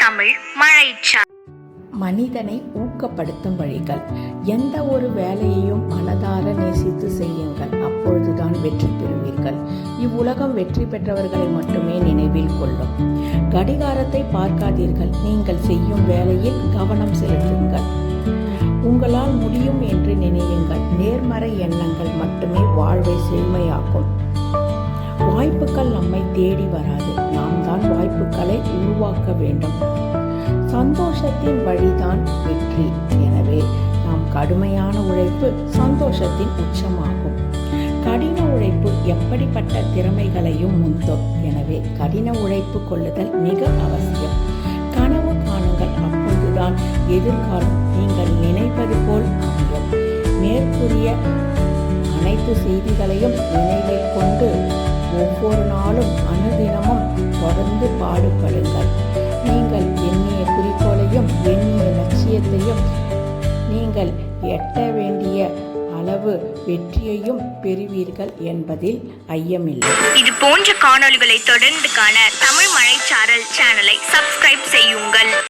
தமிழ் மழைச்சா மனிதனை ஊக்கப்படுத்தும் வழிகள். எந்த ஒரு வேலையையும் மனதார நேசித்து செய்யுங்கள். அப்பொழுதுதான் வெற்றி பெறுவீர்கள். இவ்வுலகம் வெற்றி பெற்றவர்களை மட்டுமே நினைவில் கொள்ளும். கடிகாரத்தை பார்க்காதீர்கள். நீங்கள் செய்யும் வேலையில் கவனம் செலுத்துங்கள். உங்களால் முடியும் என்று நினையுங்கள். நேர்மறை எண்ணங்கள் மட்டுமே வாழ்வை செழுமையாக்கும். வாய்ப்புகள் நம்மை தேடி வராது. வாய்ப்புகளை உருவாக்க வேண்டும். சந்தோஷத்தின் வழிதான் வெற்றி. எனவே நாம் கடுமையான உழைப்பு சந்தோஷத்தின் உச்சமாகும். கடின உழைப்பு எப்படிப்பட்ட திறமைகளையும் முந்தும் எனவே கடின உழைப்பு கொள்ளுதல் மிக அவசியம். கனவு காணுங்கள். அப்பொழுதுதான் எதிர்காலம் நீங்கள் நினைப்பது போல் அமையும். மேற்கூறிய அனைத்து செய்திகளையும் நினைவில் கொண்டு ஒவ்வொரு நாளும் அணுகி தொடர்ந்து பாடுபடுங்கள். நீங்கள் எண்ணிய குறிக்கோளையும் எண்ணிய லட்சியத்தையும் நீங்கள் எட்ட வேண்டிய அளவு வெற்றியையும் பெறுவீர்கள் என்பதில் ஐயமில்லை. இது போன்ற காணொளிகளை தொடர்ந்து காண தமிழ் மழைச்சாரல் சேனல்